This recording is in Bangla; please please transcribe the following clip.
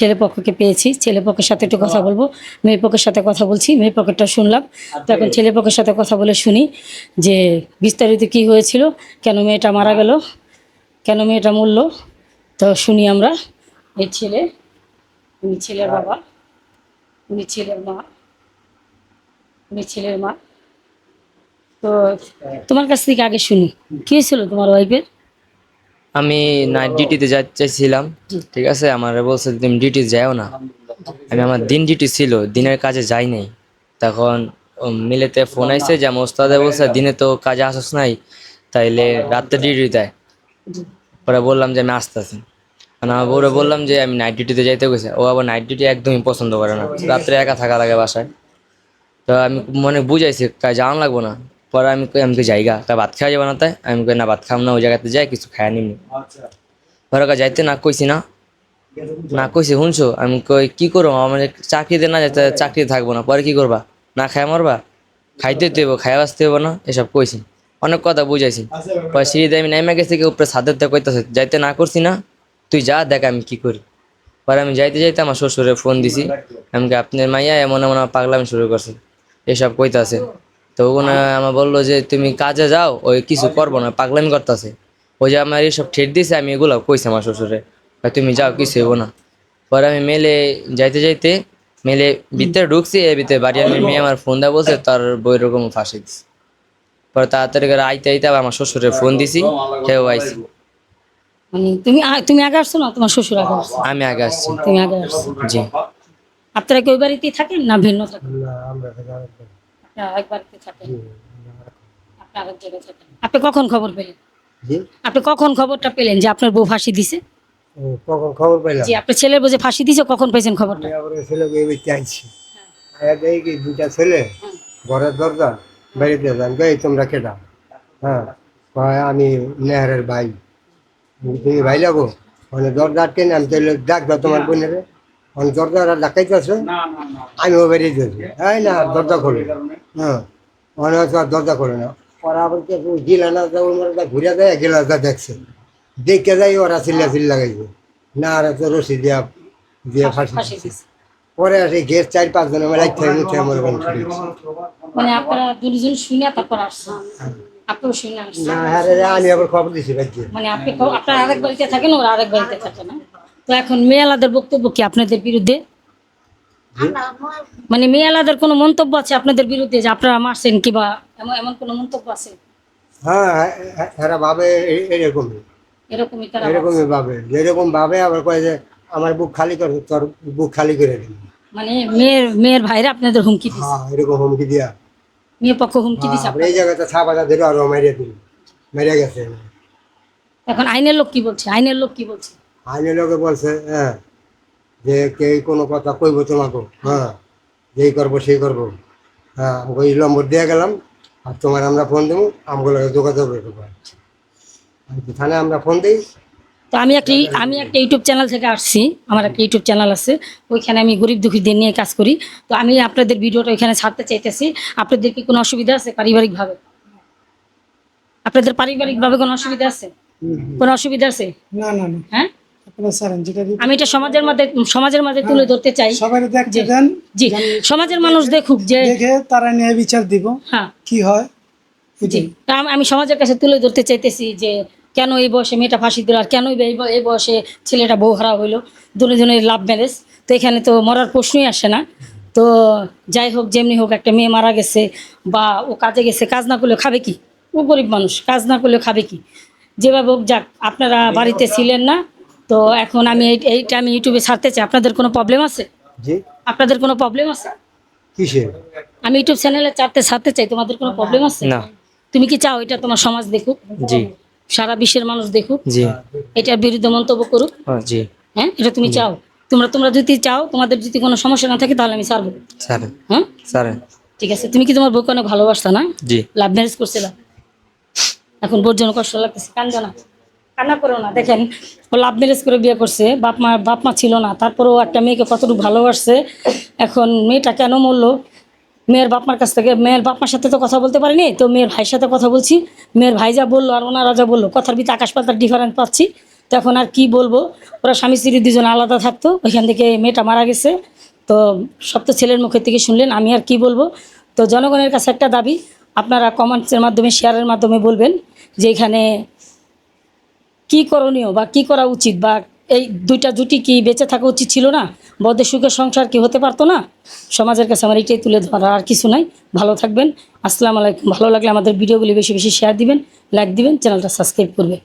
ছেলে পক্ষকে পেয়েছি। ছেলে পক্ষের সাথে একটু কথা বলব। মেয়ে পক্ষের সাথে কথা বলছি, মেয়ে পক্ষেরটা শুনলাম। তো এখন ছেলে পক্ষের সাথে কথা বলে শুনি যে, বিস্তারিত কি হয়েছিল, কেন মেয়েটা মারা গেল, কেন মেয়েটা মরল, তো শুনি আমরা। এই ছেলে, উনি ছেলের বাবা, উনি ছেলের মা, উনি ছেলের মা। তো তোমার কাছ থেকে আগে শুনি। কি হয়েছিল তোমার ওয়াইফের আমি নাইট ডিউটিতে চাইছিলাম ঠিক আছে? আমার বলছে তুমি ডিউটি যাও না। আমি আমার দিন ডিউটি ছিল দিনের কাজে যাই নাই। তখন মিলেতে ফোন আইছে যে আমার ওস্তাদে বলছে দিনে তো কাজে আসস নাই তাইলে রাত্রে ডিউটি দেয়। পরে বললাম যে আমি আসতেছি। মানে আমার বউরে বললাম যে আমি নাইট ডিউটিতে যাইতে গেছে ও আবার নাইট ডিউটি একদমই পছন্দ করে না। রাত্রে একা থাকা লাগে বাসায়। তো আমি মনে বুঝাইছি কাজ যাওয়ান লাগবো না। পরে আমি কই আমি জায়গা তা ভাত খাওয়া যাবে না তাই? আমি কই না ভাত খাম না ওই জায়গাতে যাই কিছু খায় নিমনি পরে কয় যাইতে না কইছি না? না কইছি শুনছো? আমি কই কি করব? আমার চাকরিতে না যেতে চাকরি থাকব না পরে কি করবা? না খায় মরবা? খাইতে দেবো খাই আসতে হব না? এসব কইছি। অনেক কথা বুঝাইছি। পরে সিঁড়িতে আমি নাইমা গেছি কি উপরে সাদের কইতাছে যাইতে না করছি না তুই যা দেখ আমি কি করি। পরে আমি যাইতে যাইতে আমার শ্বশুরে ফোন দিছি। আমি কি আপনার মাইয়া এমন এমন পাগলামি শুরু করছে। এসব কইতাছে। তো ওখানে আমার বলল যে তুমি কাজে যাও ওই কিছু করব না পাগলামি করতেছে। ওই যে আমার এইসব ঠেট দিছে আমি এগুলো কইছি আমার শ্বশুরে তুমি যাও কিছু হইব না। পরে আমি মেলে যাইতে যাইতে মেলে ভিতরে ঢুকছি এর ভিতরে বাড়ি আমি মেয়ে আমার ফোন দেওয়া বলছে তার বই রকম ফাঁসি দিছে। পরে তাড়াতাড়ি করে আইতে আইতে আবার আমার শ্বশুরে ফোন দিছি সেও আইসি মানে তুমি তুমি আগে আসছো না তোমার শ্বশুর আগে আসছো? আমি আগে আসছি। তুমি আগে আসছো? জি। আপনারা কি ওই বাড়িতেই থাকেন না ভিন্ন থাকেন? না আমরা থাকি এক বাড়িতে থাকেন আপনি আরেক জায়গায় থাকেন আপনি কখন খবর পেলেন? আপনি কখন খবরটা পেলেন যে আপনার বউ ফাঁসি দিছে? কখন খবর জি আপনার ছেলের বউ যে ফাঁসি দিছে কখন পেয়েছেন খবরটা? ছেলেকে এই আয়া কি দুটা ছেলে? ঘরের দরজা বাড়িতে যান গে তোমরা কেটা হ্যাঁ আমি নেহারের ভাই। তুমি ভাই লাগো মানে দরজা আটকে আমি তাহলে তোমার বোনের। মানে দরজা ডাকাইতেছে আমি ও বেরিয়ে যাচ্ছি এই না দরজা খোলে হ্যাঁ। মনে হচ্ছে আর দরজা খোলে না। ওরা আবার কে গিলা না ওর ঘুরে দেয় গেলাটা দেখছে। দেখে যাই ওরা চিল্লা চিল্লা লাগাইছে। না আর তো রশি দিয়া দিয়া ফাঁসি পরে আসে গেট চার পাঁচ জন আমার লাইট থেকে মুঠে আমার গেছে। মানে আপনারা দুজন শুনে তারপর আসছেন? আপনিও শুনে আসছেন? না হ্যাঁ রে, আমি আবার খবর দিছি রাজ্যে মানে আপনি আপনারা আরেক বাড়িতে থাকেন ওরা আরেক বাড়িতে থাকে না? তো এখন মেয়ালাদের বক্তব্য কি আপনাদের বিরুদ্ধে? মানে মেয়ালাদের কোনো মন্তব্য আছে আপনাদের বিরুদ্ধে যে আপনারা মারছেন কিবা এমন এমন কোনো মন্তব্য আছে? হ্যাঁ হ্যাঁ, এরা ভাবে এরকমই। এরকমই তারা এরকমই ভাবে। যেরকম ভাবে আবার কয় যে আমার বুক খালি কর তোর বুক খালি করে দিবি। মানে মেয়ের মেয়ের ভাইরা আপনাদের হুমকি দিচ্ছে হ্যাঁ এরকম হুমকি দিয়া। মেয়ে পক্ষ হুমকি দিচ্ছে হ্যাঁ, এই জায়গাতে ছাপাতা ধরে আরও মেরে দিল মেরে গেছে। এখন আইনের লোক কি বলছে? আইনের লোক কি বলছে? আইনের লোকে বলছে হ্যাঁ যে কে কোনো কথা কইব তোমাকে হ্যাঁ যেই করব সেই করব। হ্যাঁ ওই নম্বর দিয়ে গেলাম আর তোমার আমরা ফোন দেবো আমগুলো যোগাযোগ থানায় আমরা ফোন দিই? তো আমি একটা আমি একটা ইউটিউব চ্যানেল থেকে আসছি আমার একটা ইউটিউব চ্যানেল আছে ওইখানে আমি গরিব দুঃখীদের নিয়ে কাজ করি। তো আমি আপনাদের ভিডিওটা ওইখানে ছাড়তে চাইতেছি আপনাদের কি কোনো অসুবিধা আছে পারিবারিকভাবে? আপনাদের পারিবারিকভাবে কোনো অসুবিধা আছে? কোনো অসুবিধা আছে? না না না। হ্যাঁ? আমি এটা সমাজের মধ্যে সমাজের মাঝে তুলে ধরতে চাই। সবাই দেখতে দেন। জি সমাজের মানুষ দেখুক যে দেখে তারা নিয়ে বিচার দিব। হ্যাঁ। কি হয়? জি আমি সমাজের কাছে তুলে ধরতে চাইতেছি যে কেন এই বয়সে মেয়েটা ফাঁসি দিল আর কেন এই বয়সে ছেলেটা বউ হারা হইল? দুজনের লাভ ম্যারেজ তো এখানে তো মরার প্রশ্নই আসে না। তো যাই হোক যেমনি হোক একটা মেয়ে মারা গেছে বা ও কাজে গেছে কাজ না করলে খাবে কি? ও গরিব মানুষ কাজ না করলে খাবে কি? যেভাবে হোক যাক আপনারা বাড়িতে ছিলেন না তো এখন আমি এই- এইটা আমি ইউটিউবে ছাড়তে চাই। আপনাদের কোনো প্রবলেম আছে? জি। আপনাদের কোনো প্রবলেম আছে? কিসে আমি ইউটিউব চ্যানেলে চারতে ছাড়তে চাই। তোমাদের কোনো প্রবলেম আছে? না। তুমি কি চাও এটা তোমার সমাজ দেখুক? জি। সারা বিশ্বের মানুষ দেখুক? জি। এটার বিরুদ্ধে মন্তব্য করুক? জি। হ্যাঁ এটা তুমি চাও? তোমরা তোমরা যদি চাও তোমাদের যদি কোনো সমস্যা না থাকে তাহলে আমি ছাড়বো। স্যার হ্যাঁ? স্যার ঠিক আছে। তুমি কি তোমার বউকে অনেক ভালোবাসতা না? জি। লাভ ম্যারেজ করছিলা? এখন বোর জন্য কষ্ট লাগতেছে। কান্দো না। কান্না করো না। দেখেন, ও লাভ ম্যারেজ করে বিয়ে করছে, বাপ মা বাপ মা ছিল না, তারপরেও একটা মেয়েকে কতটুকু ভালোবাসছে, এখন মেয়েটা কেন মরলো? মেয়ের বাপ মার কাছ থেকে, মেয়ের বাপ মার সাথে তো কথা বলতে পারিনি, তো মেয়ের ভাইয়ের সাথে কথা বলছি, মেয়ের ভাই যা বলল আর ওনারা যা বলল, কথার ভিতরে আকাশ পাতার ডিফারেন্স পাচ্ছি, তো এখন আর কি বলব? ওরা স্বামী স্ত্রী দুজন আলাদা থাকতো, ওইখান থেকে মেয়েটা মারা গেছে, তো সব তো ছেলের মুখের থেকে শুনলেন, আমি আর কি বলব? তো জনগণের কাছে একটা দাবি, আপনারা কমেন্টসের মাধ্যমে শেয়ারের মাধ্যমে বলবেন যে এখানে কি করণীয় বা কি করা উচিত? বা এই দুইটা জুটি কি বেঁচে থাকা উচিত ছিল না? বদে সুখের সংসার কি হতে পারতো না? সমাজের কাছে আমার এটাই তুলে ধরা আর কিছু নাই। ভালো থাকবেন। আসসালামু আলাইকুম। ভালো লাগলে আমাদের ভিডিওগুলি বেশি বেশি শেয়ার দিবেন লাইক দিবেন চ্যানেলটা সাবস্ক্রাইব করবে।